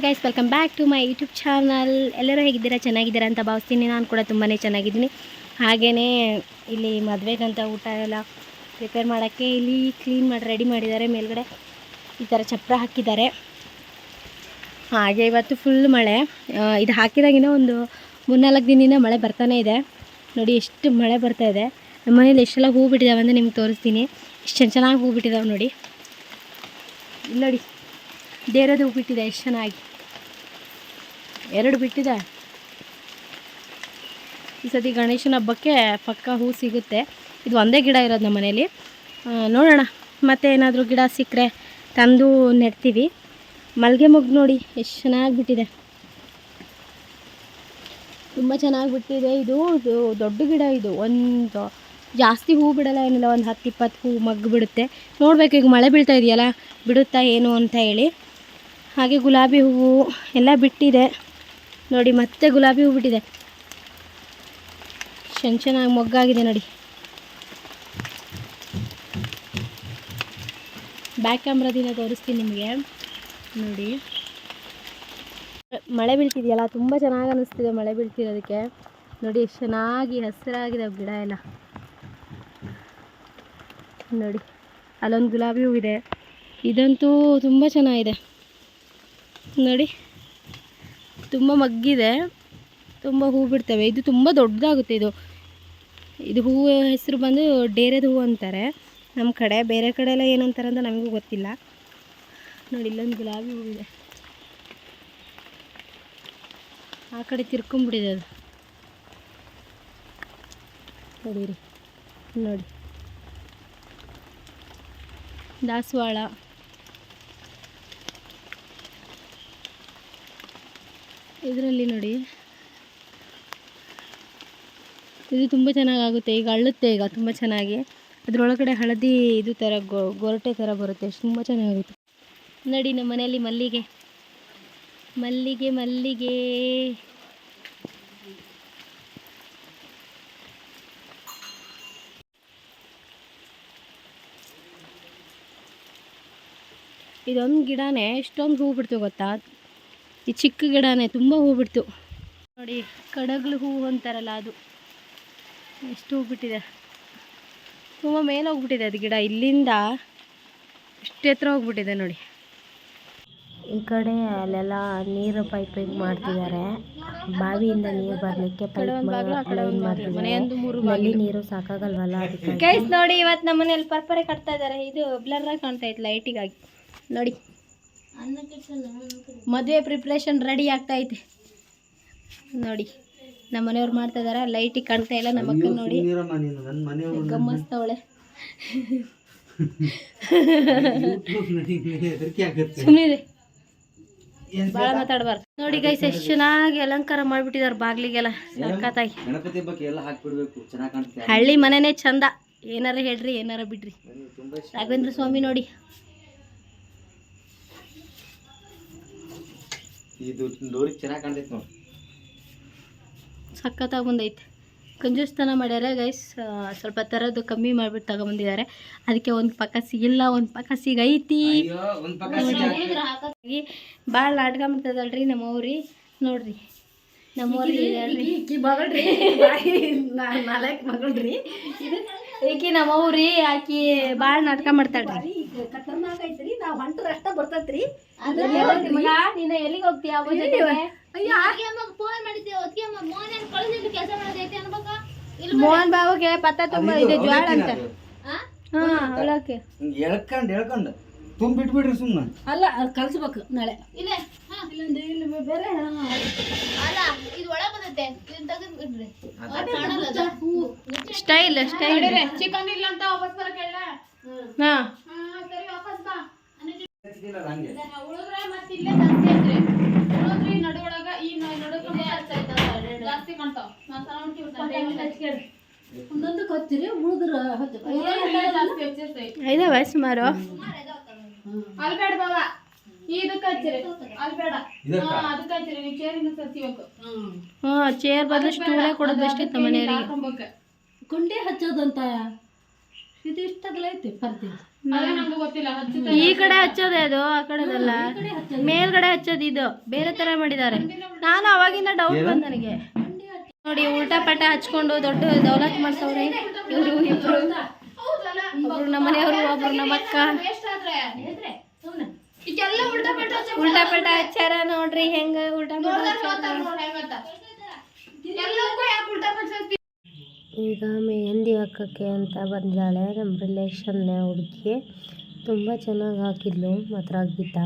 Hi guys welcome back to my YouTube channel ಎಲ್ಲರೂ ಹೇಗಿದ್ದೀರಾ? ಚೆನ್ನಾಗಿದ್ದೀರಾ ಅಂತ ಭಾವಿಸ್ತೀನಿ. ನಾನು ಕೂಡ ತುಂಬಾ ಚೆನ್ನಾಗಿದ್ದೀನಿ. ಹಾಗೆಯೇ ಇಲ್ಲಿ ಮದುವೆಗಂತ ಊಟ ಎಲ್ಲ ಪ್ರಿಪೇರ್ ಮಾಡೋಕ್ಕೆ ಇಲ್ಲಿ ಕ್ಲೀನ್ ಮಾಡಿ ರೆಡಿ ಮಾಡಿದ್ದಾರೆ. ಮೇಲ್ಗಡೆ ಈ ಥರ ಚಪ್ರ ಹಾಕಿದ್ದಾರೆ. ಹಾಗೆ ಇವತ್ತು ಫುಲ್ ಮಳೆ. ಇದು ಹಾಕಿದಾಗಿನ ಒಂದು ಮೂರ್ನಾಲ್ಕು ದಿನದಿಂದ ಮಳೆ ಬರ್ತಾನೆ ಇದೆ. ನೋಡಿ, ಎಷ್ಟು ಮಳೆ ಬರ್ತಾ ಇದೆ. ನಮ್ಮ ಮನೇಲಿ ಎಷ್ಟೆಲ್ಲ ಹೂ ಬಿಟ್ಟಿದ್ದಾವೆ ಅಂತ ನಿಮ್ಗೆ ತೋರಿಸ್ತೀನಿ. ಎಷ್ಟು ಚೆನ್ನ ಚೆನ್ನಾಗಿ ಹೂ ಬಿಟ್ಟಿದ್ದಾವೆ ನೋಡಿ. ನೋಡಿ ದೇರದ ಹೂ ಬಿಟ್ಟಿದೆ, ಎಷ್ಟು ಚೆನ್ನಾಗಿ. ಎರಡು ಬಿಟ್ಟಿದೆ. ಈ ಸತಿ ಗಣೇಶನ ಹಬ್ಬಕ್ಕೆ ಪಕ್ಕ ಹೂ ಸಿಗುತ್ತೆ. ಇದು ಒಂದೇ ಗಿಡ ಇರೋದು ನಮ್ಮ ಮನೇಲಿ. ನೋಡೋಣ. ಮತ್ತೆ ಏನಾದರೂ ಗಿಡ ಸಿಕ್ಕರೆ ತಂದು ನೆಡ್ತೀವಿ. ಮಲ್ಲಿಗೆ ಮೊಗ್ಗು ನೋಡಿ, ಎಷ್ಟು ಚೆನ್ನಾಗಿ ಬಿಟ್ಟಿದೆ. ತುಂಬ ಚೆನ್ನಾಗಿ ಬಿಟ್ಟಿದೆ ಇದು ದೊಡ್ಡ ಗಿಡ ಇದು. ಒಂದು ಜಾಸ್ತಿ ಹೂ ಬಿಡಲ್ಲ, ಏನಿಲ್ಲ, ಒಂದು ಹತ್ತು ಇಪ್ಪತ್ತು ಹೂ ಮಗ್ಗು ಬಿಡುತ್ತೆ. ನೋಡಬೇಕು, ಈಗ ಮಳೆ ಬೀಳ್ತಾ ಇದೆಯಲ್ಲ, ಬಿಡುತ್ತಾ ಏನು ಅಂತ ಹೇಳಿ. ಹಾಗೆ ಗುಲಾಬಿ ಹೂವು ಎಲ್ಲ ಬಿಟ್ಟಿದೆ. ನೋಡಿ, ಮತ್ತೆ ಗುಲಾಬಿ ಹೂ ಬಿಟ್ಟಿದೆ ಚೆನ್ನ ಚೆನ್ನಾಗಿ ಮೊಗ್ಗಾಗಿದೆ ನೋಡಿ. ಬ್ಯಾಕ್ ಕ್ಯಾಮ್ರಾದಿಂದ ತೋರಿಸ್ತೀನಿ ನಿಮಗೆ. ನೋಡಿ. ಮಳೆ ಬೀಳ್ತಿದೆಯಲ್ಲ, ತುಂಬ ಚೆನ್ನಾಗಿ ಅನ್ನಿಸ್ತಿದೆ ಮಳೆ ಬೀಳ್ತಿರೋದಕ್ಕೆ. ನೋಡಿ ಎಷ್ಟು ಚೆನ್ನಾಗಿ ಹಸಿರಾಗಿದೆ ಗಿಡ ಎಲ್ಲ. ನೋಡಿ, ಅಲ್ಲೊಂದು ಗುಲಾಬಿ ಹೂವಿದೆ. ಇದಂತೂ ತುಂಬ ಚೆನ್ನಾಗಿದೆ. ನೋಡಿ. ತುಂಬ ಮಗ್ಗಿದೆ. ತುಂಬ ಹೂ ಬಿಡ್ತವೆ. ಇದು ತುಂಬ ದೊಡ್ಡದಾಗುತ್ತೆ ಇದು. ಇದು ಹೂವು ಹೆಸರು ಬಂದು ಡೇರೆದ ಹೂ ಅಂತಾರೆ. ನಮ್ಮ ಕಡೆ. ಬೇರೆ ಕಡೆ ಎಲ್ಲ ಏನಂತಾರೆ ಅಂತ ನಮಗೂ ಗೊತ್ತಿಲ್ಲ. ನೋಡಿ, ಇಲ್ಲೊಂದು ಗುಲಾಬಿ ಹೂವಿದೆ ಆ ಕಡೆ ತಿರ್ಕೊಂಬಿಡಿದೆ ಅದು. ನೋಡಿರಿ. ನೋಡಿ. ದಾಸವಾಳ. ಇದರಲ್ಲಿ ನೋಡಿ. ಇದು ತುಂಬ ಚೆನ್ನಾಗಾಗುತ್ತೆ. ಈಗ ಅಳ್ಳುತ್ತೆ ಈಗ ತುಂಬ ಚೆನ್ನಾಗಿ. ಅದರೊಳಗಡೆ ಹಳದಿ ಇದು ಥರ ಗೊ, ಗೊರಟೆ ಥರ ಬರುತ್ತೆ. ತುಂಬ ಚೆನ್ನಾಗುತ್ತೆ ನೋಡಿ ನಮ್ಮ ಮನೆಯಲ್ಲಿ ಮಲ್ಲಿಗೆ. ಮಲ್ಲಿಗೆ ಮಲ್ಲಿಗೆ. ಇದೊಂದು ಗಿಡನೇ ಎಷ್ಟೊಂದು ಹೂ ಬಿಡ್ತೀವಿ ಗೊತ್ತಾ? ಈ ಚಿಕ್ಕ ಗಿಡನೇ ತುಂಬ ಹೂ ಬಿಡ್ತು ನೋಡಿ ಕಡಗ್ಲು ಹೂ ಅಂತಾರಲ್ಲ ಅದು. ಎಷ್ಟು ಹೂ ಬಿಟ್ಟಿದೆ ತುಂಬ ಮೇಲೆ ಹೋಗ್ಬಿಟ್ಟಿದೆ ಅದು ಗಿಡ. ಇಲ್ಲಿಂದ ಎಷ್ಟು ಎತ್ತರ ಹೋಗ್ಬಿಟ್ಟಿದೆ ನೋಡಿ. ಈ ಕಡೆ ಅಲ್ಲೆಲ್ಲ ನೀರು ಪೈಪಿಂಗ್ ಮಾಡ್ತಿದ್ದಾರೆ. ಬಾವಿಯಿಂದ ನೀರು ಬರಲಿಕ್ಕೆ ಪೈಪ್ನಲ್ಲಿ ನೀರು ಸಾಕಾಗಲ್ವಲ್ಲ ಅದಕ್ಕೆ ನೋಡಿ ಇವತ್ತು ನಮ್ಮನೇಲಿ ಪರ್ಪರೆ ಕಟ್ತಾ ಇದ್ದಾರೆ. ಇದು ಬ್ಲರ್ ಆಗಿ ಕಾಣ್ತಾ ಇತ್ತು ಲೈಟಿಗಾಗಿ ನೋಡಿ. ಮದುವೆ ಪ್ರಿಪ್ರೇಷನ್ ರೆಡಿ ಆಗ್ತಾ ಐತೆ. ನೋಡಿ ನಮ್ಮ ಮನೆಯವ್ರು ಮಾಡ್ತಾ ಇದಾರೆ ಲೈಟಿಗೆ ಕಾಣ್ತಾ ಇಲ್ಲ ನಮ್ಮ ಅಕ್ಕ ನೋಡಿ. ಗಮ್ಮಸ್ತವಳೆ. ಸುಮ್ಮನೆ ಭಾಳ ಮಾತಾಡಬಾರ್ದು. ನೋಡಿ ಗೈಸ್ ಎಷ್ಟು ಚೆನ್ನಾಗಿ ಅಲಂಕಾರ ಮಾಡ್ಬಿಟ್ಟಿದ್ದಾರೆ ಬಾಗ್ಲಿಗೆಲ್ಲ ಸಕ್ಕತ್ತಾಗಿ ಗಣಪತಿ ಹಬ್ಬಕ್ಕೆ ಎಲ್ಲ ಹಾಕ್ಬಿಡ್ಬೇಕು. ಚೆನ್ನಾಗಿ ಕಾಣ್ತದೆ. ಹಳ್ಳಿ ಮನೆನೇ ಚಂದ. ಏನಾರ ಹೇಳ್ರಿ ಏನಾರ ಬಿಡ್ರಿ. ರಾಘವೇಂದ್ರ ಸ್ವಾಮಿ ನೋಡಿ. ಇದು ಡೋರಿ ಚೆನ್ನಾಗಿ ಕಾಣ್ತೈತೆ ನೋಡಿ. ಸಖತ್ತಾಗಿ ಬಂದೈತೆ. ಕಂಜೂಸ್ತನ ಮಾಡ್ಯಾರ ಗೈಸ್ ಸ್ವಲ್ಪ ತರದು ಕಮ್ಮಿ ಮಾಡಿಬಿಟ್ಟು ತಗೊಂಬಂದಿದ್ದಾರೆ ಅದಕ್ಕೆ ಒಂದು ಪಕ್ಕ ಸಿಗಿಲ್ಲ ಒಂದು ಪಕ್ಕ ಸಿಗೈತಿ. ಅಯ್ಯೋ ಒಂದ್ ಪಕ್ಕ ಭಾಳ ನಾಟಕ ಮಾಡ್ತದಲ್ರಿ ನಮ್ಮವ್ರಿ. ನೋಡ್ರಿ. ನಮ್ಮವ್ರಿ ಮಗಳ್ರಿ. ಈಕಿ ನಮ್ಮವ್ರಿ ಆಕಿ ಭಾಳ ನಾಟಕ ಮಾಡ್ತಾಳ್ರಿ. ನೀನು ಎಲ್ಲಿಗೆ ಹೋಗ್ತೀಯ ಅವ್ವ ಜೊತೆಗೆ? ಮೋಹನ್ ಬಾಬುಗೆ ಪತ್ತ ತುಂಬ ಇದೆ ಜ್ವಾಳ ಅಂತ. ಹಾ ಅವಲಕ್ಕಿ ಹಿಂಗ್ ಎಳ್ಕಂಡ್ ಎಳ್ಕೊಂಡು. ತುಂಬ ಬಿಟ್ಬಿಡ್ರಿ ಸುಮ್ಮನೆ ಅಲ್ಲ ಕಲ್ಸ್ಬೇಕು ನಾಳೆ. ಸ್ಟೈಲ್ ಸ್ಟೈಲ್ ಚಿಕನ್ ಇಲ್ಲ ಅಂತ ವಾಪಸ್ ಬರಕ್ಕೆ ಹಾ. ಸರಿ ವಾಪಸ್ ಬಾ. ಹಂಗೆ. ಉಳಿದ್ರೆ ಮತ್ತೆ ಇಲ್ಲೇ ಜಾಸ್ತಿ ಐತ್ರಿ ಉಳಿದ್ರಿ ನಡುವೊಳಗ ಈ ನ- ನಡುಕ ಜಾಸ್ತಿ ಕಾಣ್ತಾವ. ನಾನ್ ಸಣ್ಣ ಒಂದೊಂದು ಕತ್ತಿರಿ ಉಳಿದ್ರ ಸುಮಾರು? ಅಲ್ಲಿ ಬೇಡ ಬಾವ. ಇದಕ್ಕೆ ಹಚ್ಚಿರಿ. ಅಲ್ಲಿ ಹಾ ಅದಕ್ಕೆ ಹಚ್ಚಿರಿ. ನೀವು ಚೇರಿನ ಸರ್ತಿಬೇಕು ಹಾ ಚೇರ್ ಬದಲು ಸ್ಟೂಲೇ ಕೊಡೋದು ಅಷ್ಟೇ ನಮ್ಮ ಮನೆಯವರಿಗೆ. ಕುಂಡೆ ಹಚ್ಚೋದಂತ? ಇದು ಐತಿ ಪರ್ದಿ. ಈ ಕಡೆ ಹಚ್ಚೋದೆ ಅದು ಆ ಕಡೆದಲ್ಲ. ಮೇಲ್ಗಡೆ ಹಚ್ಚೋದು ಇದು. ಬೇರೆ ತರ ಮಾಡಿದ್ದಾರೆ. ನಾನು ಅವಾಗಿಂದ ಡೌಟ್ ಬಂದ ನನಗೆ. ನೋಡಿ ಉಲ್ಟಾ ಪಟ ಹಚ್ಕೊಂಡು ದೊಡ್ಡ ದೌಲತ್ ಮಾಡ್ಸವ್ರಿ. ಇವರು ಇಬ್ರು. ಹೌದಲ್ಲ. ಒಬ್ರು ನಮ್ಮ ಮನೆಯವರು ಒಬ್ರು ನಮ್ಮ ಅಕ್ಕ. ಉಲ್ಟಾ ಪಲ್ಟಾ ಉಲ್ಟಾ ಪಲ್ಟಾ ಹಚ್ಚಾರ ನೋಡ್ರಿ ಹೆಂಗ ಉಲ್ಟಾ ಪಲ್ಟಾ ಹಚ್ಚಾರ. ನೋಡಿ ಎಲ್ಲಕ್ಕೂ ಯಾಕೆ ಉಲ್ಟಾ ಪಲ್ಟಾ ಈಗ ಮೆಹಂದಿ ಹಾಕೋಕ್ಕೆ ಅಂತ ಬಂದಿದ್ದಾಳೆ ನಮ್ಮ ರಿಲೇಷನ್ನೇ ಹುಡುಗಿ. ತುಂಬ ಚೆನ್ನಾಗಿ ಹಾಕಿದ್ಲು ಮಾತ್ರ ಗೀತ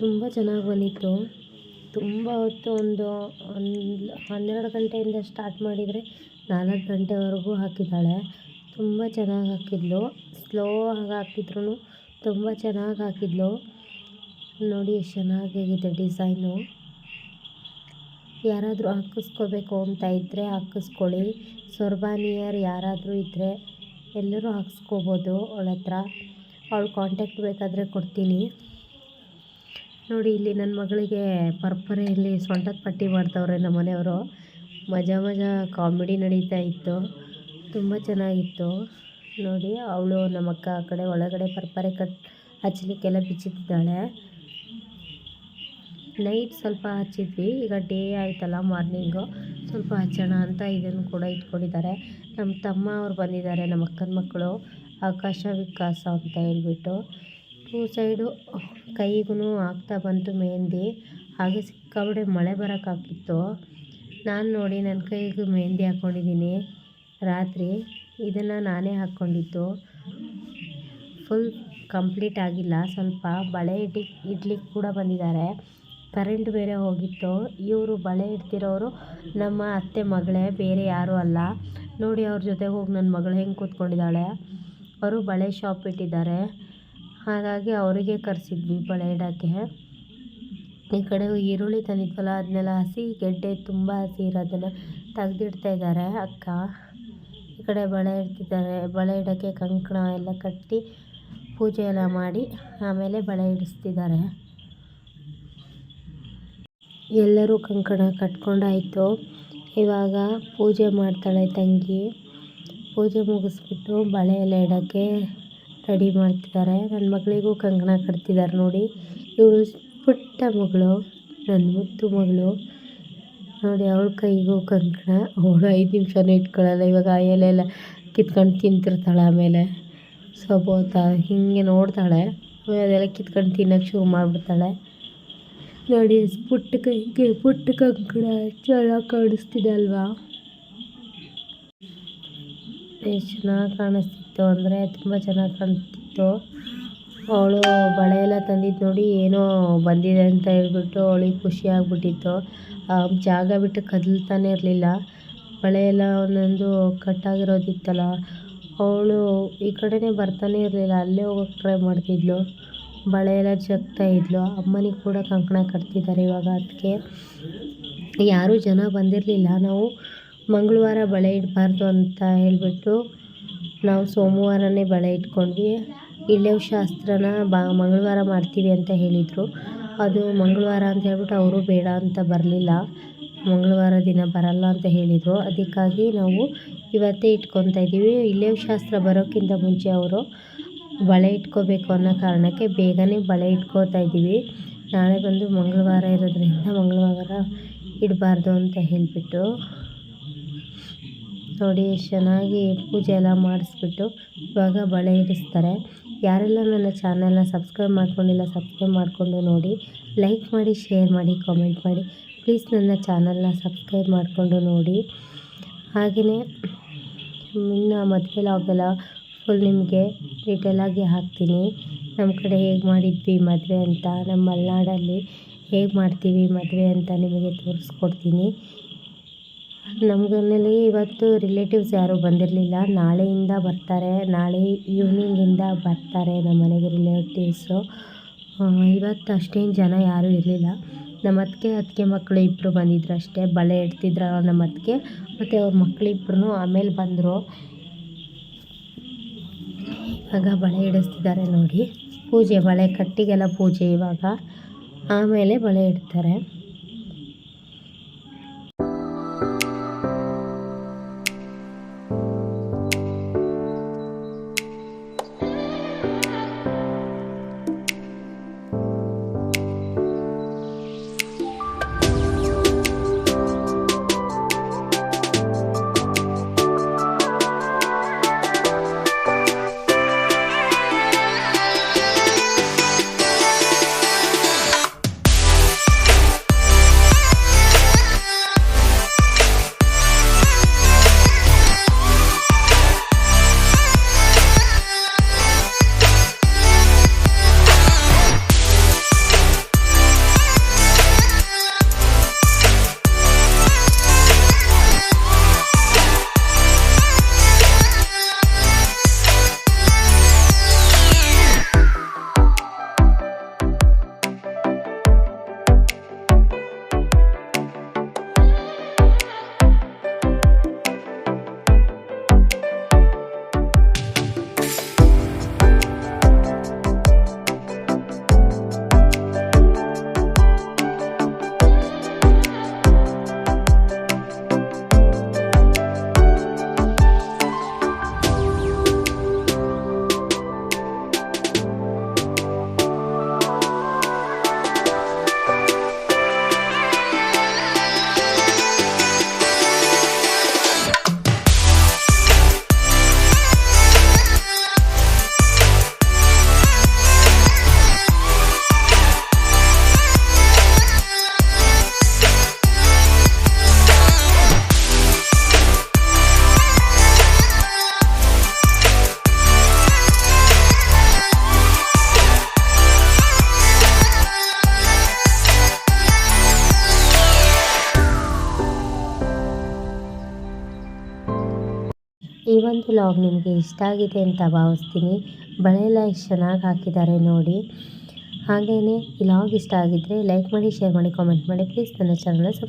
ತುಂಬ ಚೆನ್ನಾಗಿ ಬಂದಿತ್ತು. ತುಂಬ ಹೊತ್ತು ಒಂದು ಒಂದು ಹನ್ನೆರಡು ಗಂಟೆಯಿಂದ ಸ್ಟಾರ್ಟ್ ಮಾಡಿದರೆ ನಾಲ್ಕು ಗಂಟೆವರೆಗೂ ಹಾಕಿದ್ದಾಳೆ. ತುಂಬ ಚೆನ್ನಾಗಿ ಹಾಕಿದ್ಲು. ಸ್ಲೋ ಆಗಿ ಹಾಕಿದ್ರು ತುಂಬ ಚೆನ್ನಾಗಿ ಹಾಕಿದ್ಲು. ನೋಡಿ ಎಷ್ಟು ಚೆನ್ನಾಗಿದೆ ಡಿಸೈನು. ಯಾರಾದರೂ ಹಾಕಿಸ್ಕೋಬೇಕು ಅಂತ ಇದ್ದರೆ ಹಾಕಿಸ್ಕೊಳ್ಳಿ. ಸೊರ್ಬಾನಿಯರ್ ಯಾರಾದರೂ ಇದ್ದರೆ ಎಲ್ಲರೂ ಹಾಕಿಸ್ಕೋಬೋದು ಅವಳ ಹತ್ರ. ಅವಳ ಕಾಂಟ್ಯಾಕ್ಟ್ ಬೇಕಾದರೆ ಕೊಡ್ತೀನಿ. ನೋಡಿ ಇಲ್ಲಿ ನನ್ನ ಮಗಳಿಗೆ ಪರ್ಪರೆಯಲ್ಲಿ ಸೊಂಟದ ಪಟ್ಟಿ ಮಾಡ್ತವ್ರೆ ನಮ್ಮ ಮನೆಯವರು. ಮಜಾ ಮಜಾ ಕಾಮಿಡಿ ನಡೀತಾ ಇತ್ತು. ತುಂಬ ಚೆನ್ನಾಗಿತ್ತು. ನೋಡಿ, ಅವಳು ನಮ್ಮ ಅಕ್ಕ ಆ ಕಡೆ ಒಳಗಡೆ ಪರ್ಪರೆ ಕಟ್ ಹಚ್ಚಲಿಕ್ಕೆಲ್ಲ ಬಿಚ್ಚಿದ್ದಾಳೆ ನೈಟ್ ಸ್ವಲ್ಪ ಹಚ್ಚಿದ್ವಿ. ಈಗ ಡೇ ಆಯ್ತಲ್ಲ ಮಾರ್ನಿಂಗು. ಸ್ವಲ್ಪ ಹಚ್ಚೋಣ ಅಂತ ಇದನ್ನು ಕೂಡ ಇಟ್ಕೊಂಡಿದ್ದಾರೆ. ನಮ್ಮ ತಮ್ಮ ಅವ್ರು ಬಂದಿದ್ದಾರೆ, ನಮ್ಮ ಅಕ್ಕನ ಮಕ್ಕಳು. ಆಕಾಶ ವಿಕಾಸ ಅಂತ ಹೇಳ್ಬಿಟ್ಟು ಟೂ ಸೈಡು ಕೈಗೂ ಆಗ್ತಾ ಬಂತು ಮೆಹಂದಿ. ಹಾಗೆ ಸಿಕ್ಕಾಬಿಡೆ ಮಳೆ ಬರೋಕ್ಕಾಗಿತ್ತು ನಾನು ನೋಡಿ ನನ್ನ ಕೈಗೂ ಮೆಹಂದಿ ಹಾಕ್ಕೊಂಡಿದ್ದೀನಿ ರಾತ್ರಿ. ಇದನ್ನು ನಾನೇ ಹಾಕ್ಕೊಂಡಿದ್ದು ಫುಲ್ ಕಂಪ್ಲೀಟ್ ಆಗಿಲ್ಲ. ಸ್ವಲ್ಪ ಬಳೆ ಇಡ್ಲಿ ಇಡ್ಲಿಕ್ಕೆ ಕೂಡ ಬಂದಿದ್ದಾರೆ. ಕರೆಂಟ್ ಬೇರೆ ಹೋಗಿತ್ತು. ಇವರು ಬಳೆ ಇಡ್ತಿರೋರು ನಮ್ಮ ಅತ್ತೆ ಮಗಳೇ, ಬೇರೆ ಯಾರೂ ಅಲ್ಲ. ನೋಡಿ ಅವ್ರ ಜೊತೆ ಹೋಗಿ ನನ್ನ ಮಗಳು ಹೆಂಗೆ ಕೂತ್ಕೊಂಡಿದ್ದಾಳೆ. ಅವರು ಬಳೆ ಶಾಪ್ ಇಟ್ಟಿದ್ದಾರೆ. ಹಾಗಾಗಿ ಅವರಿಗೆ ಕರೆಸಿದ್ವಿ ಬಳೆ ಇಡೋಕ್ಕೆ. ಈ ಕಡೆ ಈರುಳ್ಳಿ ತಂದಿದ್ವಲ್ಲ ಅದನ್ನೆಲ್ಲ ಹಸಿ, ಗೆಡ್ಡೆ ತುಂಬ ಹಸಿ ಇರೋದನ್ನು ತೆಗೆದಿಡ್ತಾ ಇದ್ದಾರೆ ಅಕ್ಕ. ಈ ಕಡೆ ಬಳೆ ಇಡ್ತಿದ್ದಾರೆ ಬಳೆ ಇಡೋಕ್ಕೆ ಕಂಕಣ ಎಲ್ಲ ಕಟ್ಟಿ ಪೂಜೆ ಎಲ್ಲ ಮಾಡಿ ಆಮೇಲೆ ಬಳೆ ಇಡಿಸ್ತಿದ್ದಾರೆ. ಎಲ್ಲರೂ ಕಂಕಣ ಕಟ್ಕೊಂಡಾಯಿತು. ಇವಾಗ ಪೂಜೆ ಮಾಡ್ತಾಳೆ ತಂಗಿ. ಪೂಜೆ ಮುಗಿಸ್ಬಿಟ್ಟು ಬಳೆ ಎಲ್ಲ ಇಡೋಕ್ಕೆ ರೆಡಿ ಮಾಡ್ತಿದ್ದಾರೆ. ನನ್ನ ಮಗಳಿಗೂ ಕಂಕಣ ಕಟ್ತಿದ್ದಾರೆ ನೋಡಿ. ಇವಳು ಪುಟ್ಟ ಮಗಳು, ನನ್ನ ಮುದ್ದು ಮಗಳು. ನೋಡಿ, ಅವಳ ಕೈಗೂ ಕಂಕಣ. ಅವಳು ಐದು ನಿಮಿಷನೂ ಇಟ್ಕೊಳ್ಳಲ್ಲ, ಇವಾಗ ಆ ಎಲೆ ಎಲ್ಲ ಕಿತ್ಕೊಂಡು ತಿಂತಿರ್ತಾಳೆ ಆಮೇಲೆ. ಸಬೋತ ಹೀಗೆ ನೋಡ್ತಾಳೆ, ಆಮೇಲೆ ಅದೆಲ್ಲ ಕಿತ್ಕೊಂಡು ತಿನ್ನೋಕ್ಕೆ ಶುರು ಮಾಡಿಬಿಡ್ತಾಳೆ. ನೋಡಿ, ಪುಟ್ಟ ಕೈಗೆ, ಪುಟ್ಟ ಕಂಕಣ ಚೆನ್ನಾಗಿ ಕಾಣಿಸ್ತಿದೆ ಅಲ್ವಾ? ಎಷ್ಟು ಚೆನ್ನಾಗಿ ಕಾಣಿಸ್ತಿತ್ತು ಅಂದರೆ ತುಂಬ ಚೆನ್ನಾಗಿ ಕಾಣಿಸ್ತಿತ್ತು. ಅವಳು ಬಳೆ ಎಲ್ಲ ತಂದಿದ್ದು ನೋಡಿ ಏನೋ ಬಂದಿದೆ ಅಂತ ಹೇಳ್ಬಿಟ್ಟು ಅವಳಿಗೆ ಖುಷಿ ಆಗ್ಬಿಟ್ಟಿತ್ತು. ಆ, ಜಾಗ ಬಿಟ್ಟು ಕದಲ್ತಾನೆ ಇರಲಿಲ್ಲ. ಬಳೆ ಎಲ್ಲ ಒಂದೊಂದು ಕಟ್ಟಾಗಿರೋದಿತ್ತಲ್ಲ ಅವಳು ಈ ಕಡೆನೇ ಬರ್ತಾನೆ ಇರಲಿಲ್ಲ. ಅಲ್ಲೇ ಹೋಗೋಕೆ ಟ್ರೈ ಮಾಡ್ತಿದ್ಲು. ಬಳೆ ಎಲ್ಲ ಜಗ್ತಾ ಇದ್ಲು. ಅಮ್ಮನಿಗೆ ಕೂಡ ಕಂಕಣ ಕಟ್ತಿದ್ದಾರೆ ಇವಾಗ ಅದಕ್ಕೆ. ಯಾರೂ ಜನ ಬಂದಿರಲಿಲ್ಲ. ನಾವು ಮಂಗಳವಾರ ಬಳೆ ಇಡಬಾರ್ದು ಅಂತ ಹೇಳಿಬಿಟ್ಟು ನಾವು ಸೋಮವಾರನೇ ಬಳೆ ಇಟ್ಕೊಂಡ್ವಿ. ಇಳೆವು ಶಾಸ್ತ್ರನ ಬಾ ಮಂಗಳವಾರ ಮಾಡ್ತೀವಿ ಅಂತ ಹೇಳಿದರು. ಅದು ಮಂಗಳವಾರ ಅಂತ ಹೇಳ್ಬಿಟ್ಟು ಅವರು ಬೇಡ ಅಂತ ಬರಲಿಲ್ಲ. ಮಂಗಳವಾರ ದಿನ ಬರಲ್ಲ ಅಂತ ಹೇಳಿದರು. ಅದಕ್ಕಾಗಿ ನಾವು ಇವತ್ತೇ ಇಟ್ಕೊತಾ ಇದ್ದೀವಿ. ಇಳೆವು ಶಾಸ್ತ್ರ ಬರೋಕ್ಕಿಂತ ಮುಂಚೆ ಅವರು ಬಳೆ ಇಟ್ಕೋಬೇಕು ಅನ್ನೋ ಕಾರಣಕ್ಕೆ ಬೇಗನೆ ಬಳೆ ಇಟ್ಕೋತಾ ಇದ್ದೀವಿ. ನಾಳೆ ಬಂದು ಮಂಗಳವಾರ ಇರೋದ್ರಿಂದ ಮಂಗಳವಾರ ಇಡಬಾರ್ದು ಅಂತ ಹೇಳಿಬಿಟ್ಟು ನೋಡಿ, ಚೆನ್ನಾಗಿ ಪೂಜೆ ಎಲ್ಲ ಮಾಡಿಸ್ಬಿಟ್ಟು ಇವಾಗ ಬಳೆ ಇಡಿಸ್ತಾರೆ. ಯಾರೆಲ್ಲ ನನ್ನ ಚಾನಲ್ನ ಸಬ್ಸ್ಕ್ರೈಬ್ ಮಾಡ್ಕೊಂಡಿಲ್ಲ, ಸಬ್ಸ್ಕ್ರೈಬ್ ಮಾಡಿಕೊಂಡು ನೋಡಿ. ಲೈಕ್ ಮಾಡಿ, ಶೇರ್ ಮಾಡಿ, ಕಾಮೆಂಟ್ ಮಾಡಿ. ಪ್ಲೀಸ್ ನನ್ನ ಚಾನಲ್ನ ಸಬ್ಸ್ಕ್ರೈಬ್ ಮಾಡಿಕೊಂಡು ನೋಡಿ. ಹಾಗೆಯೇ ಇನ್ನು ಮದುವೆ ಲಾಗೆಲ್ಲ ಫುಲ್ ನಿಮಗೆ ಡೀಟೇಲಾಗಿ ಹಾಕ್ತೀನಿ. ನಮ್ಮ ಕಡೆ ಹೇಗೆ ಮಾಡಿದ್ವಿ ಮದುವೆ ಅಂತ, ನಮ್ಮ ಮಲೆನಾಡಲ್ಲಿ ಹೇಗೆ ಮಾಡ್ತೀವಿ ಮದುವೆ ಅಂತ ನಿಮಗೆ ತೋರಿಸ್ಕೊಡ್ತೀನಿ. ನಮ್ಗನಲ್ಲಿ ಇವತ್ತು ರಿಲೇಟಿವ್ಸ್ ಯಾರೂ ಬಂದಿರಲಿಲ್ಲ. ನಾಳೆಯಿಂದ ಬರ್ತಾರೆ. ನಾಳೆ ಈವ್ನಿಂಗಿಂದ ಬರ್ತಾರೆ ನಮ್ಮ ಮನೆಗೆ ರಿಲೇಟಿವ್ಸು ಇವತ್ತು ಅಷ್ಟೇನು ಜನ ಯಾರೂ ಇರಲಿಲ್ಲ. ನಮ್ಮ ಅತ್ತಿಗೆ ಅತ್ತಿಗೆ ಮಕ್ಕಳು ಇಬ್ಬರು ಬಂದಿದ್ರು ಅಷ್ಟೇ. ಬಳೆ ಇಡ್ತಿದ್ರು ನಮ್ಮ ಅತ್ತಿಗೆ. ಮತ್ತು ಅವ್ರ ಮಕ್ಕಳಿಬ್ರು ಆಮೇಲೆ ಬಂದರು. ಇವಾಗ ಬಳೆ ಇಡಿಸ್ತಿದ್ದಾರೆ ನೋಡಿ. ಪೂಜೆ, ಬಳೆ ಕಟ್ಟಿಗೆಲ್ಲ ಪೂಜೆ ಇವಾಗ. ಆಮೇಲೆ ಬಳೆ ಇಡ್ತಾರೆ. ಈ ಒಂದು ಲಾಗ್ ನಿಮಗೆ ಇಷ್ಟ ಆಗಿದೆ ಅಂತ ಭಾವಿಸ್ತೀನಿ. ಬಳೆ ಎಲ್ಲ ಎಷ್ಟು ಚೆನ್ನಾಗಿ ಹಾಕಿದ್ದಾರೆ ನೋಡಿ. ಹಾಗೆಯೇ ಈ ಲಾಗ್ ಇಷ್ಟ ಆಗಿದ್ದರೆ ಲೈಕ್ ಮಾಡಿ ಶೇರ್ ಮಾಡಿ ಕಾಮೆಂಟ್ ಮಾಡಿ. ಪ್ಲೀಸ್ ನನ್ನ ಚಾನಲ್ನ ಸಬ್